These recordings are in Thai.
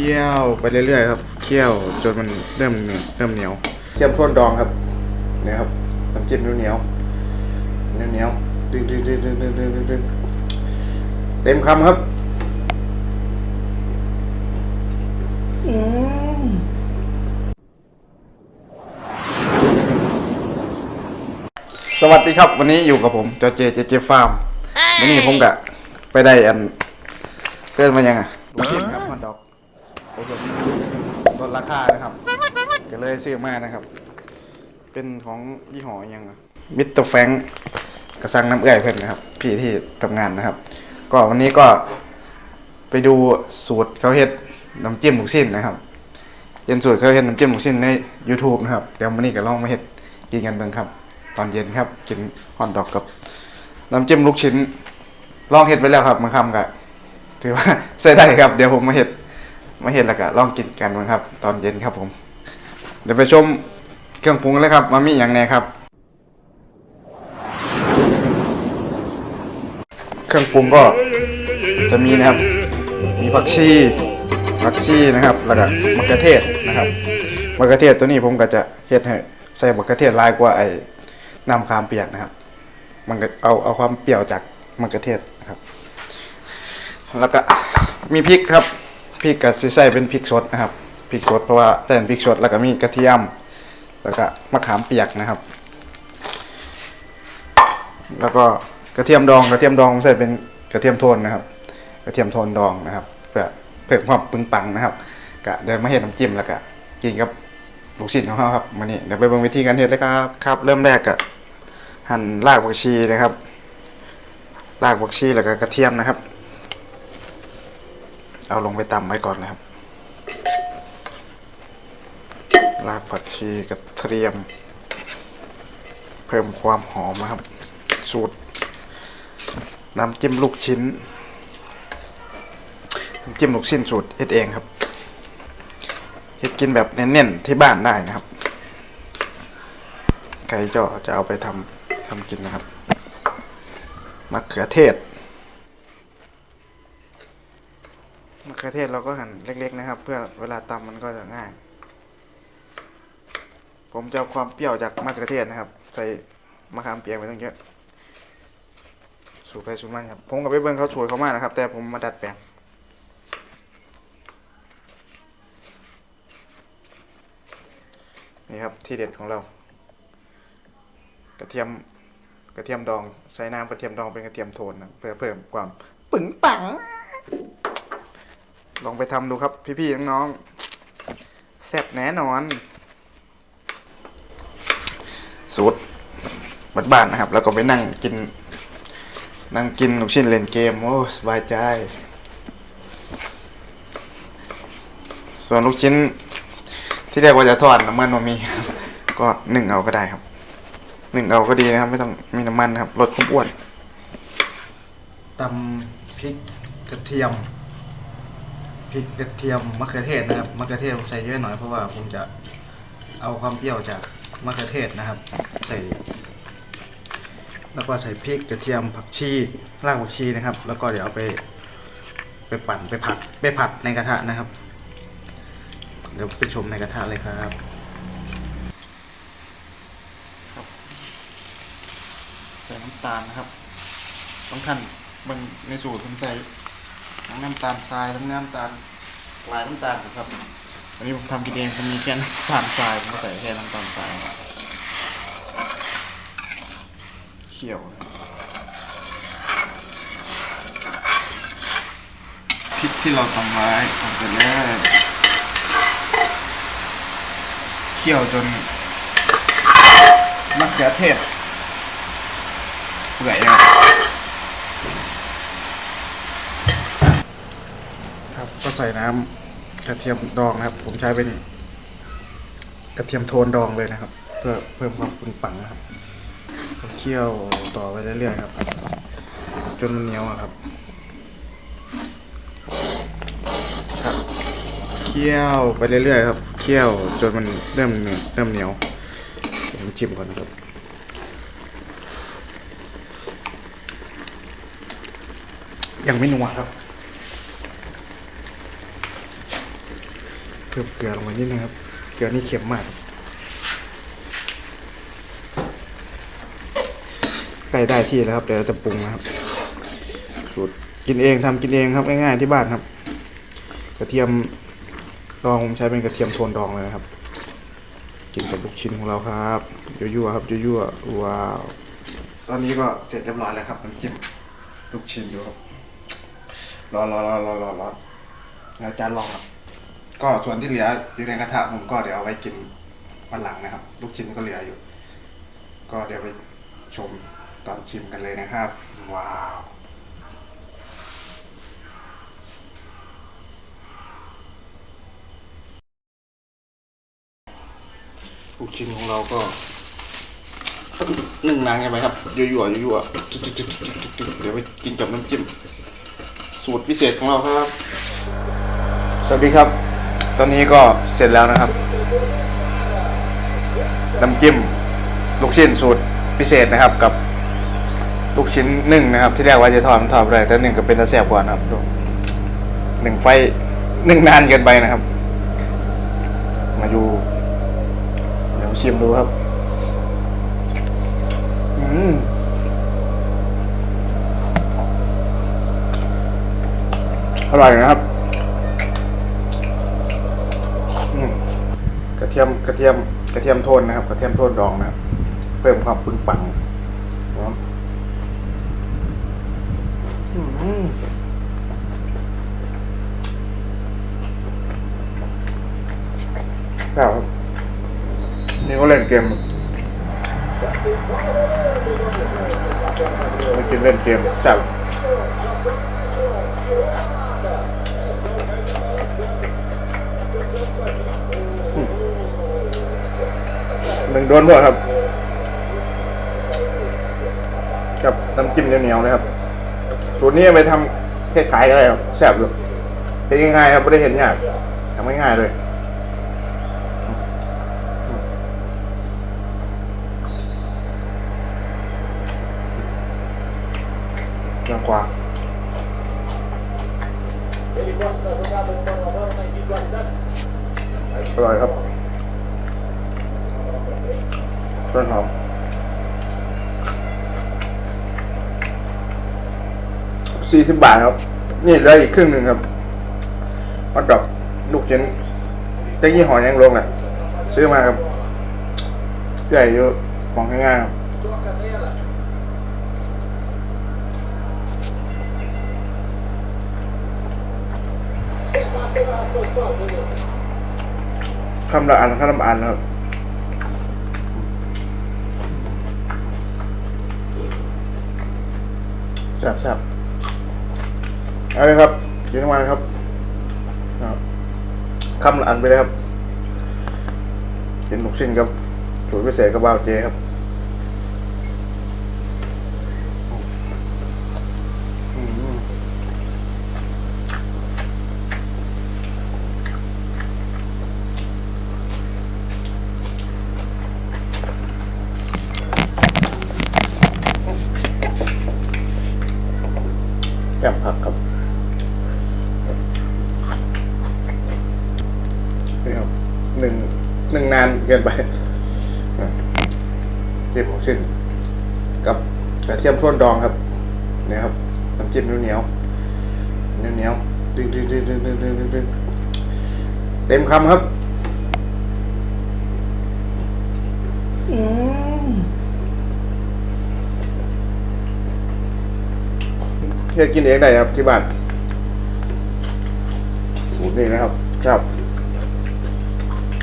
คี่ยวไปเรื่อยๆครับ เคี่ยวจนมันเริ่มเริ่มเหนียวเคี่ยวท่วนดองครับเนี่ยครับน้ำจิ้มเหนียวเหนียวเหนียวดึงดึงดึงดึงดึงดึงดึงเต็มคำครับสวัสดีครับ วันนี้อยู่กับผมจอเจเจเจฟาร์มวันนี้ผมกะไปได้อันเกินมายังอะลูกชิ้นครับ ดราคานะครับ ก็เลยซื้อมานะครับ เป็นของยี่ห้อยังมิสเตอร์แฟงกระสังน้ำเอื่อยเพื่อนนะครับ พี่ที่ทำงานนะครับ ก็วันนี้ก็ไปดูสูตรเขาเฮ็ดน้ำจิ้มหมูสิ้นนะครับเย็นสูตรเขาเฮ็ดน้ำจิ้มหมูสิ้นใน YouTube นะครับเดี๋ยววันนี้ก็ลองมาเฮ็ดกินกันเบิ่งครับ ตอนเย็นครับกินฮอทดอกกับน้ำจิ้มลูกชิ้นลองเฮ็ดไปแล้วครับมาคำก็ถือว่าใช้ได้ครับ เดี๋ยวผมมาเฮ็ด มาเฮ็ดแล้วก็ลองกินกันบ้างครับ ตอนเย็นครับผม เดี๋ยวไปชมเครื่องปรุงกันเลยครับว่ามีอย่างแน่ครับ เครื่องปรุงก็จะมีนะครับ มีผักชีผักชีนะครับ แล้วก็มะเขือเทศนะครับมะเขือเทศตัวนี้ผมก็จะเฮ็ดให้ใส่มะเขือเทศลายกว่าไอ้น้ำคามเปียกนะครับ มันก็เอาเอาความเปรี้ยวจากมะเขือเทศนะครับ แล้วก็มีพริกครับ พริกก็สิใส่เป็นพริกสดนะครับพริกสดเพราะว่าใส่เป็นพริกสดแล้วก็มีกระเทียม แล้วก็มะขามเปียกนะครับ แล้วก็กระเทียมดองกระเทียมดองใส่เป็นกระเทียมโทนนะครับ กระเทียมโทนดองนะครับเพื่อเพิ่มความปึงปังนะครับกะเดี๋ยวมาเห็ดน้ำจิ้มแล้วก็กินกับลูกชิ้นของเขาครับมานี่เดี๋ยวไปเบิ่งวิธีการเฮ็ดเลยครับครับ เริ่มแรกกะหั่นรากผักชีนะครับรากผักชีแล้วก็กระเทียมนะครับ เอาลงไปตำไว้ก่อนนะครับ รากผักชีกระเทียม เพิ่มความหอมนะครับ สูตรน้ำจิ้มลูกชิ้น น้ำจิ้มลูกชิ้นสูตรเฮ็ดเองครับเฮ็ดกินแบบเน้นๆที่บ้านได้นะครับใครจะจะเอาไปทำทำกินนะครับมะเขือเทศ มะเขือเทศเราก็หั่นเล็ก ๆ นะครับ เพื่อเวลาตำมันก็จะง่าย ผมจะเอาความเปรี้ยวจากมะเขือเทศนะครับ ใส่มะขามเปียกไปตั้งเยอะสูตรไปสูตรมันครับผมกับไปเบิ้งเขาช่วยเขามากนะครับ แต่ผมมาดัดแปลงนี่ครับที่เด็ดของเรา กระเทียมกระเทียมดองใส่น้ำกระเทียมดองเป็นกระเทียมโทนนะเพื่อเพิ่มความปึงปัง ลองไปทำดูครับ พี่ๆน้องๆแซ่บแน่นอน สูตรบ้านๆนะครับ แล้วก็ไปนั่งกิน นั่งกินลูกชิ้นเล่นเกม โอ้สบายใจ ส่วนลูกชิ้นที่เรียกว่าจะทอดน้ำมันมามี ก็หนึ่งเอาก็ได้ครับหนึ่งเอาก็ดีนะครับ ไม่ต้องมีน้ำมันนะครับลดความอ้วนตำพริกกระเทียม พริกกระเทียมมะเขือเทศนะครับมะเขือเทศผมใส่เยอะหน่อยเพราะว่าผมจะเอาความเปรี้ยวจากมะเขือเทศนะครับ ใส่ แล้วก็ใส่พริกกระเทียมผักชีรากผักชีนะครับ แล้วก็เดี๋ยวเอาไปไปปั่นไปผัดไปผัดในกระทะนะครับ เดี๋ยวไปชมในกระทะเลยครับใส่น้ำตาลนะครับต้องขั้นมันในสูตรผมใส่ ทั้งน้ำตาลทรายทั้งน้ำตาลลายน้ำตาลนะครับอันนี้ผมทำกินเองผมมีแค่น้ำตาลทรายผมก็ใส่แค่น้ำตาลทรายเคี่ยวพริกที่เราทำไว้ทำไปเลยเคี่ยวจนมะเขือเทศเปื่อยนะครับครับก็ ใส่น้ำกระเทียมดองนะครับ ผมใช้เป็น กระเทียมโทนดองเลยนะครับ เพื่อเพิ่มความปึงปังนะครับเคี่ยวต่อไปเรื่อยๆครับ จนมันเหนียวครับ ครับเคี่ยวไปเรื่อยๆครับเคี่ยวจนมันเริ่มเหนียวเริ่มเหนียวเดี๋ยวผมชิมก่อนนะครับยังไม่นัวครับ เพิ่มเกลือลงมานิดนึงครับ เกลือนี่เค็มมากใกล้ได้ที่แล้วครับเดี๋ยวจะปรุงนะครับ สูตรกินเองทำกินเองครับง่ายๆที่บ้านครับ กระเทียมดองผมใช้เป็นกระเทียมโทนดองเลยนะครับ กินกับลูกชิ้นของเราครับยั่วๆครับยั่วๆว้าวตอนนี้ก็เสร็จเรียบร้อยแล้วครับน้ำจิ้มลูกชิ้นดูครับรอรอรอรอรอรออาจารย์ลองครับ ก็ส่วนที่เหลืออยู่ในกระทะผมก็เดี๋ยวเอาไว้กินวันหลังนะครับ ลูกชิ้นก็เหลืออยู่ ก็เดี๋ยวไปชมตอนชิมกันเลยนะครับ ว้าวลูกชิ้นของเราก็นึ่งนานกันไหมครับยั่วยั่วๆยั่วๆเดี๋ยวไปกินกับน้ำจิ้มสูตรพิเศษของเราครับ สวัสดีครับ ตอนนี้ก็เสร็จแล้วนะครับ น้ำจิ้มลูกชิ้นสูตรพิเศษนะครับกับลูกชิ้นหนึ่งนะครับ ที่แรกว่าจะทอดมันทอดไม่ได้แต่หนึ่งก็เป็นตะแสบกว่านะครับดูหนึ่งไฟหนึ่งนานเกินไปนะครับ มาดูเดี๋ยวชิมดูครับอืมอร่อยนะครับ อืมกระ เทียมกระเทียมกระเทียมโทนนะครับ กระเทียมโทนดองนะครับ เพิ่มความปึงปังนะครับนี่ก็เล่นเกมมากินเล่นเกมแซ่บ หนึ่งโดนพวกครับ กับน้ำจิ้มเหนียวๆนะครับ สูตรนี้ไปทำเทศขายก็ได้ครับแซ่บเลยเป็นง่ายๆครับไม่ได้เห็นยากทำง่ายๆเลยยังกว่าอร่อยครับ ต้นหอมสี่สิบบาทครับ นี่เหลืออีกครึ่งหนึ่งครับฮอตดอกลูกชิ้นได้ยี่หอยังลงอะ ซื้อมาครับใหญ่เยอะมองง่ายๆครับคำละอันคำละอันครับ แซ่บแซ่บเอาเลยครับยืนมาครับครับคำละอันไปเลยครับกินหนุกชิ้นครับสวยไปเศษกับบ้าเจครับ เทียมของเช่น กับกระเทียมท่วนดองครับเนี่ยครับน้ำจิ้มเหนียวเหนียวเนียวเหนียวเต็มคำครับเพื่อกินเองได้ครับที่บ้านสูตรนี้นะครับ ครับ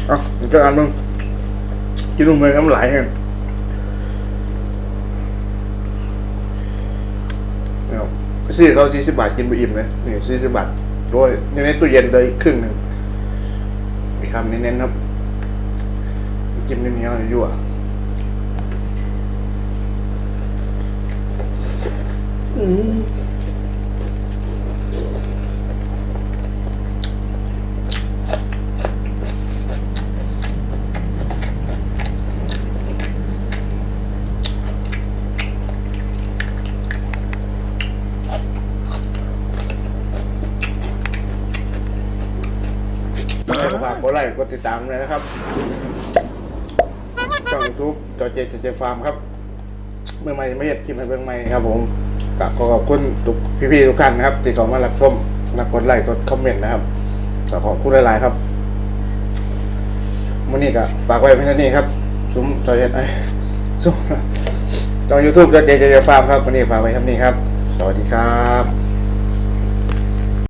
อาอีกอันมึงกินลงไปน้ำไหลแห้ง ซี่เขาสี่สิบบาทกินไปอิ่มเลยนี่สี่สิบบาทด้วยในในตู้เย็นเลยครึ่งหนึ่งมีคำเน้นๆครับจิ้มเนี้ยๆยั่วอืม ใช่ครับ ฝากกด ไลค์กดติดตามเลยนะครับช่องยูทูบจอเจจอเจฟาร์มครับเมื่อใหม่ไม่เห็นคลิปให้เบื้องใหม่ครับผมก็ขอขอบคุณทุกพี่ๆทุกท่านนะครับ ที่เข้ามารับชมและกดไลค์กดคอมเมนต์นะครับก็ขอบคุณหลายๆครับวันนี้ก็ฝากไว้เพียงเท่านี้ครับซุ้มจอเจไอ้ซุ้มจองยูทูบจอเจเจเจฟาร์มครับวันนี้ฝากไว้ครับนี้ครับ สวัสดีครับ